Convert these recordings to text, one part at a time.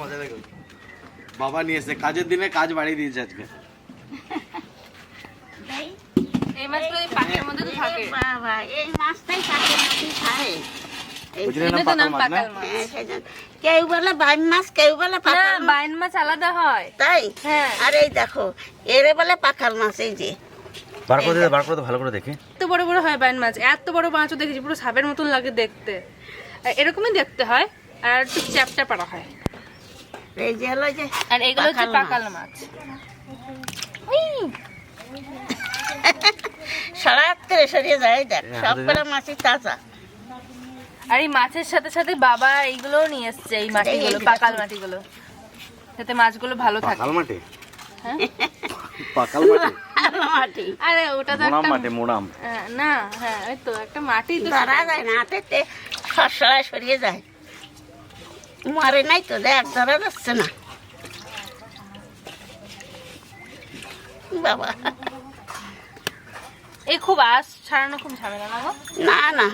মজা দেখো বাবা নিয়ে এসে কাজের দিনে কাজ বাড়িয়ে দিয়েছে আজকে। এই, মাছগুলো এই মধ্যে তো থাকে। বাবা এই মাছটাই খায়। কেউ বলে মাছ কেউ বলে বাইন মাছ আলাদা হয়। তাই? হ্যাঁ। আর এই দেখো এরে বলে মাছ এই যে। বার করে দে বার করে ভালো করে দেখি। এত বড় বড় হয় বাইন মাছ এত বড় মাছও দেখেছি পুরো সাপের মতন লাগে দেখতে। এরকমই দেখতে হয়। আর একটু চ্যাপটা পাড়া হয়। এই যে হলো যে আর এগুলো হচ্ছে পাকাল মাছ। সরিয়ে যায় দেখ সবগুলো মাছই তাজা। আর এই মাছের সাথে সাথে বাবা এইগুলো নিয়ে এসছে এই মাটিগুলো পাকাল মাটিগুলো। যাতে মাছগুলো ভালো থাকে। পাকাল মাটি? হ্যাঁ? পাকাল মাটি? মাটি। আরে ওটা তো মোড়াম একটা মাটি মোড়াম না হ্যাঁ ওই তো একটা মাটি তো ধরা যায় না সরসরায় সরিয়ে যায়। মারে নাই তো দেখ ধরা যাচ্ছে না। বাবা। এই খুব আঁশ ছাড়ানো খুব ঝামেলা না না না।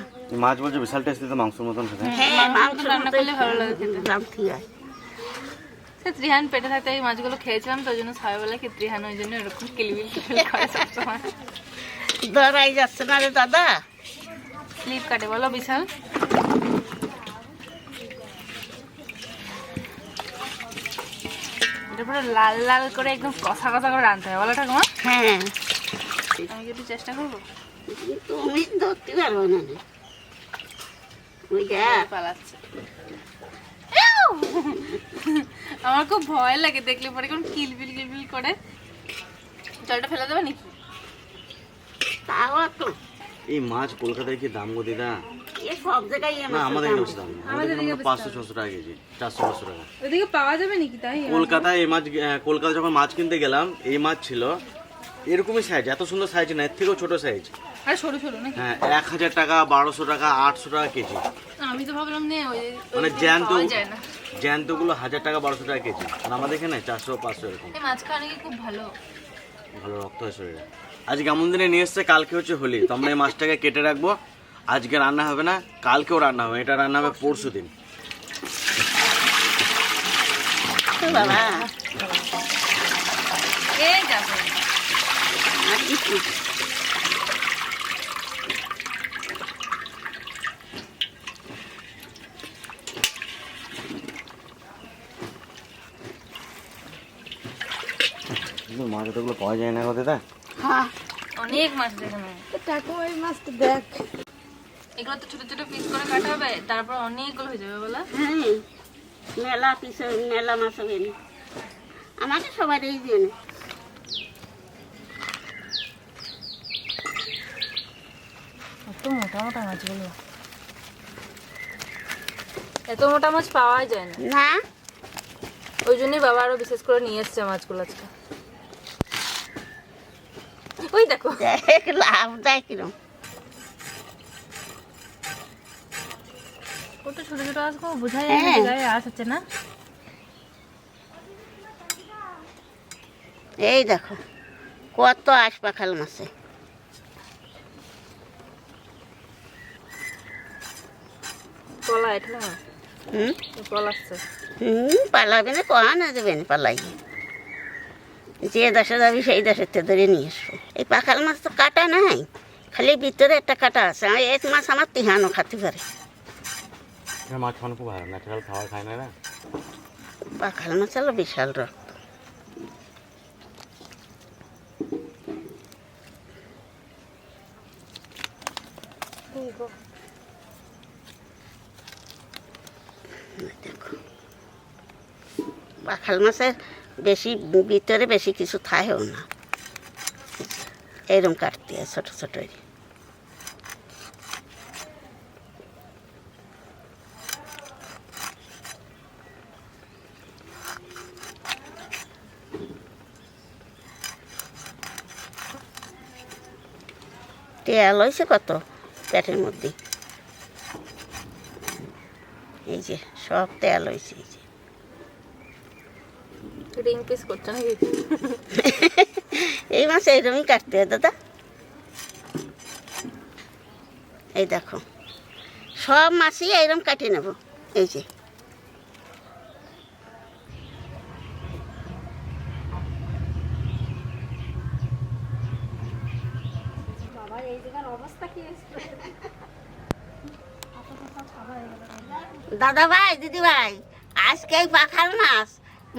মাছ বলছে বিশাল টেস্টি তো মাংসের মতন খেতে। হ্যাঁ মাংস রান্না করলে ভালো লাগে খেতে। দাম ঠিক আছে সে ত্রিহান পেটে থাকতে এই মাছগুলো খেয়েছিলাম তো ওই জন্য সবাই বলে কি ত্রিহান ওই জন্য এরকম কিলবিল কিলবিল করে সবসময়। ধরাই যাচ্ছে না রে দাদা। স্লিপ কাটে বলো বিশাল। এটা পুরো লাল লাল করে একদম কষা কষা করে রাঁধতে হয় বলো ঠাকুমা। হ্যাঁ। আমি একটু চেষ্টা করব? তুমি ধরতে পারব না পালাচ্ছে। আমার খুব ভয় লাগে দেখলে পরে কোন কিলবিল কিলবিল করে। জলটা ফেলে দেবে নাকি? তাও তো এই মাছ কলকাতায় কি দাম গো দিদা? সব জায়গায় না আমাদের দাম। দাম আমাদের এখানে মনে পাঁচশো ছশো টাকা কেজি চারশো পাঁচশো টাকা। ওইদিকে পাওয়া যাবে নাকি তাই? কলকাতায় এই মাছ কলকাতা যখন মাছ কিনতে গেলাম এই মাছ ছিল এরকমই সাইজ এত সুন্দর সাইজ না এর থেকেও ছোট সাইজ আর সরু সরু নাকি? হ্যাঁ এক হাজার টাকা বারোশো টাকা আটশো টাকা কেজি। আমি তো ভাবলাম নে ওই মানে জ্যান্ত জ্যান্তগুলো হাজার টাকা বারোশো টাকা কেজি। আর আমাদের এখানে চারশো পাঁচশো এরকম। মাছ খাওয়া নাকি খুব ভালো। ভালো রক্ত হয় শরীরে। আজ কেমন দিনে নিয়ে এসছে? কালকে হচ্ছে হোলি। তো আমরা এই মাছটাকে কেটে রাখব। আজকে রান্না হবে না কালকেও রান্না হবে এটা রান্না হবে পরশু দিন। মাছ এতগুলো পাওয়া যায় না কথা হ্যাঁ অনেক মাছ দেখানো টাকু ওই মাছটা দেখ। এগুলো তো ছোট ছোট পিস করে কাটা হবে তারপর অনেকগুলো হয়ে যাবে বলা। হ্যাঁ মেলা পিছে মেলা মাছ হবে আমাকে সবাই এই দিয়ে নে। এত মোটা মোটা মাছগুলো। এত মোটা মাছ পাওয়াই যায় না। না? ওই জন্যই বাবা আরও বিশেষ করে নিয়ে এসছে মাছগুলো আজকে। ওই দেখো। দেখ লাভ দেয় কিরম। কত ছোট ছোট আজ বোঝা যায় হ্যাঁ। গায়ে না। এই দেখো কত আশ পাখাল মাছে। কলা এটা হুম? কলা হুম পালাবে না কহা না পালাই। যে দেশে যাবি সেই দেশের ধরে নিয়ে এসো এই পাখাল মাছ তো কাটা নাই খালি ভিতরে একটা কাটা আছে। এক মাছ আমার তিহানো খাতে পারে। মাছ খুব ভালো ন্যাচারাল খাবার খায় না না পাখাল মাছ বিশাল রক্ত। পাখাল মাছের বেশি ভিতরে বেশি কিছু থাকেও না। এরম কাটতে ছোট ছোট তেল হয়েছে কত? পেটের মধ্যে। এই যে সব তেল হয়েছে এই যে। রিং পিস করছ নাকি এই মাছ এইরকমই কাটতে হয় দাদা। এই দেখো। সব মাছই এইরকম কাটিয়ে নেব। এই যে। দাদা ভাই দিদি ভাই আজকে এই পাখাল মাছ,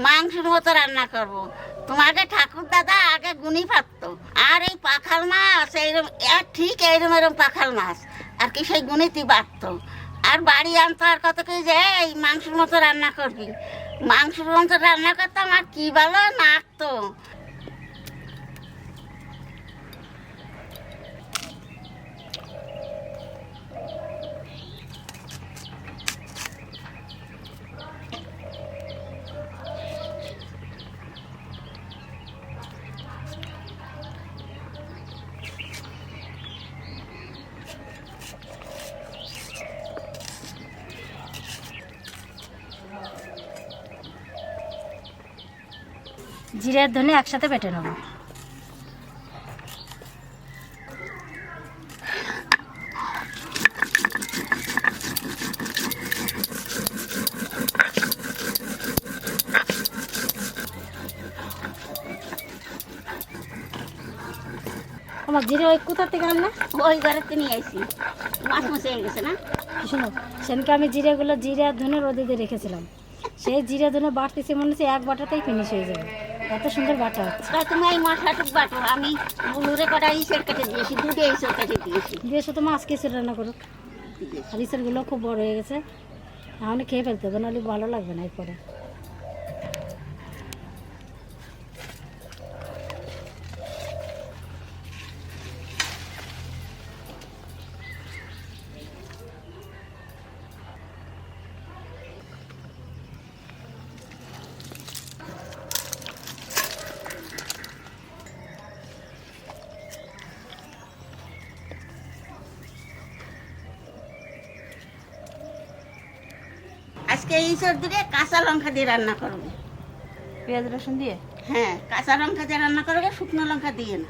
মাংসের মতো রান্না করব। তোমাকে ঠাকুর দাদা আগে গুনি পারত আর এই পাখাল মাছ এইরকম আর ঠিক এইরকম এরকম পাখাল মাছ, আর কি সেই গুণিতি পারত আর বাড়ি আনতো আর কত কি যে, এই মাংসের মতো রান্না করবি। মাংসের মতো রান্না করতাম আর কি ভালো নাকতো জিরের ধনে একসাথে বেটে নেব। আমার জিরে ওই কোথা থেকে আনলে? ওই ঘরে নিয়ে আইসি মাছ মাছ হয়ে গেছে না? শোনো সেদিনকে আমি জিরেগুলো জিরে আর ধনে রোদে দিয়ে রেখেছিলাম। সেই জিরে ধনে বাটতেছি মনে হচ্ছে এক বাটাতেই ফিনিশ হয়ে যাবে। এত সুন্দর বাটা হচ্ছে তা তুমি এই মশলাটুক বাটো আমি বুলুরে কটা ইসের কেটে দিয়েছি দুটো ইসের কেটে দিয়েছি। দিয়েছ তো মাছ কেসের রান্না করো। আর ইসেরগুলো খুব বড় হয়ে গেছে। তাহলে খেয়ে ফেলতে হবে নাহলে ভালো লাগবে না এরপরে। আজকে ইসের দিয়ে কাঁচা লঙ্কা দিয়ে রান্না করব। পেঁয়াজ রসুন দিয়ে? হ্যাঁ কাঁচা লঙ্কা দিয়ে রান্না করবে শুকনো লঙ্কা দিয়ে না।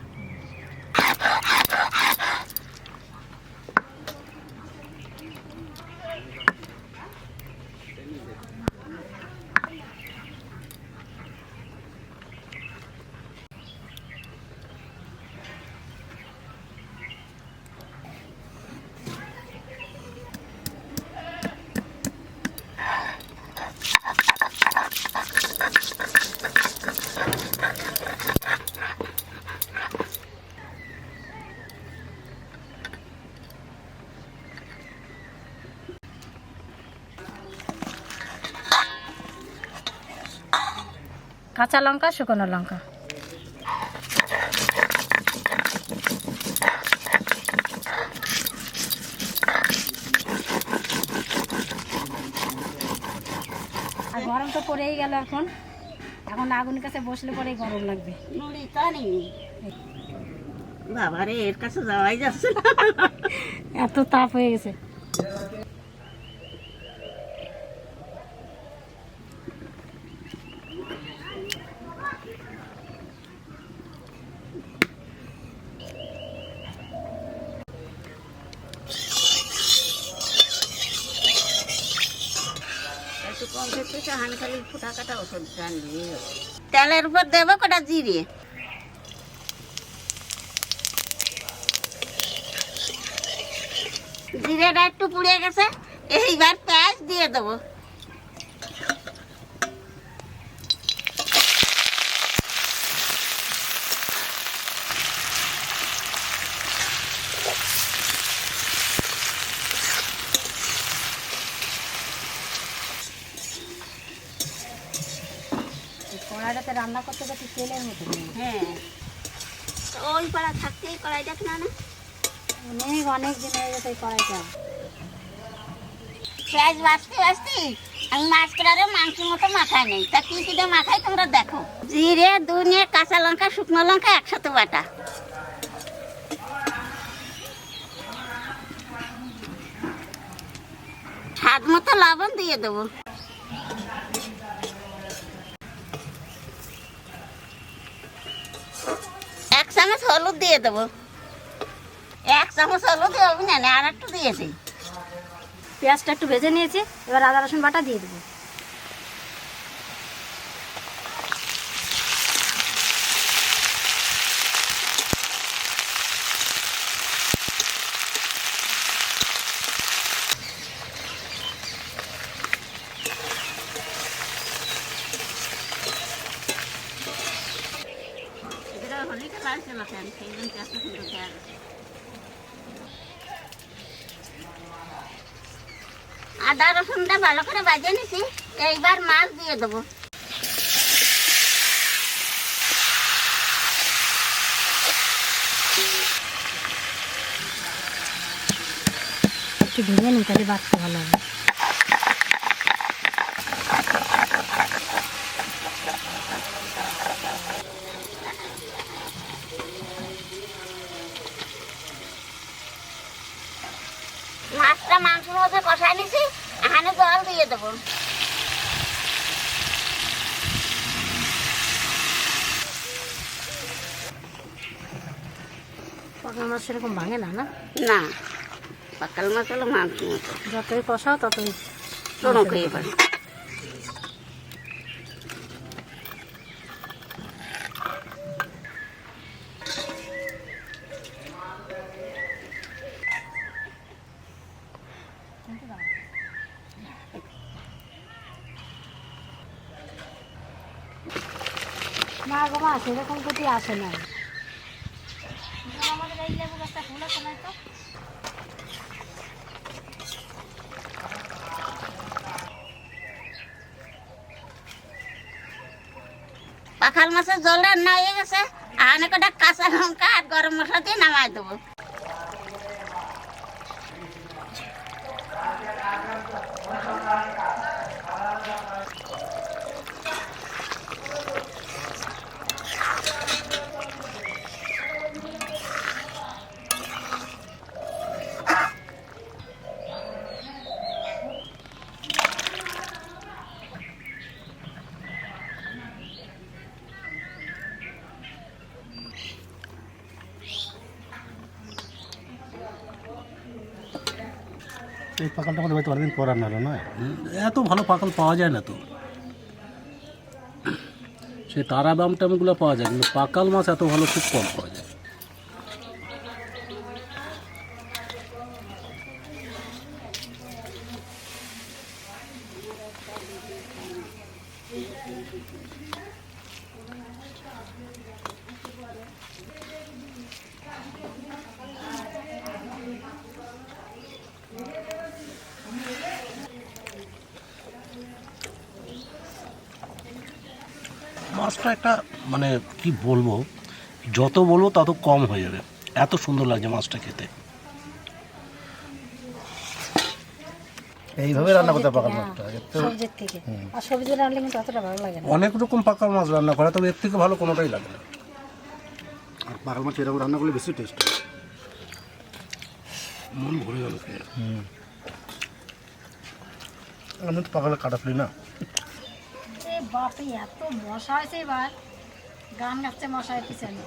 কাঁচা লঙ্কা শুকনো লঙ্কা। আর গরম তো পড়েই গেল এখন। এখন আগুনের কাছে বসলে পরেই গরম লাগবে। বাবারে এর কাছে যাওয়াই যাচ্ছে না। এত তাপ হয়ে গেছে একটু কম খেতে হানি খালি ফুটা তেলের উপর দেবো কটা জিরে? জিরেটা একটু পুড়ে গেছে এইবার পেঁয়াজ দিয়ে দেবো এই কড়াইটাতে রান্না করতে করতে তেলের মতো হ্যাঁ। ওই পাড়া থাকতেই কড়াই দেখ না না। অনেক অনেক দিন হয়ে গেছে কড়াইটা। পেঁয়াজ বাঁচতে বাঁচতে আমি মাছ কেনারে মাংসের মতো মাখায় নেই। তা কি কি মাখাই তোমরা দেখো। জিরে দুনিয়ে কাঁচা লঙ্কা শুকনো লঙ্কা একসাথে বাটা। স্বাদ মতো লবণ দিয়ে দেবো এক চামচ হলুদ দিয়ে দেবো। এক চামচ হলুদ হবে না, আর একটু দিয়েছি। পেঁয়াজটা একটু ভেজে নিয়েছি, এবার আদা রসুন বাটা দিয়ে দেবো। সুন্দর দেখা গেছে। আদা রসুনটা ভালো করে বাজে নিছি, এইবার মাছ দিয়ে দেবো একটু ভেঙে নিই, তাহলে ভালো হবে মাছটা মাংসের মধ্যে কষাই নিছি এখানে জল দিয়ে দেবো। পাকাল মাছ সেরকম ভাঙে না না? না পাকাল মাছ হলো মাংস মতো। যতই কষাও ততই চড়ক হয়ে পারে। না গো মা, সেরকম কোটি আসে না আমাদের না তো পাখাল মাছের জল রান্না হয়ে গেছে। আর কটা কাঁচা লঙ্কা আর গরম মশলা দিয়ে নামাই দেবো। এই পাকালটা আমাদের বাড়িতে অনেকদিন পর হলো নয়। এত ভালো পাকাল পাওয়া যায় না তো। সেই তারা বাম টামগুলো পাওয়া যায়, কিন্তু পাকাল মাছ এত ভালো খুব কম পাওয়া যায়। মাছটা একটা মানে কি বলব যত বলব তত কম হয়ে যাবে। এত সুন্দর লাগছে মাছটা খেতে। এইভাবে রান্না করতে পাকাল মাছটা সবজির থেকে আর সবজি রান্নলে কিন্তু অতটা ভালো লাগে না। অনেক রকম পাকাল মাছ রান্না করে তবে এর থেকে ভালো কোনোটাই লাগে না। আর পাকাল মাছ এরকম রান্না করলে বেশি টেস্ট মন ভরে গেল খেয়ে। আমি তো পাকালে কাটা ফেলি না। বাপে এত মশা হয়েছে এবার। গান গাচ্ছে মশায় পিছনে।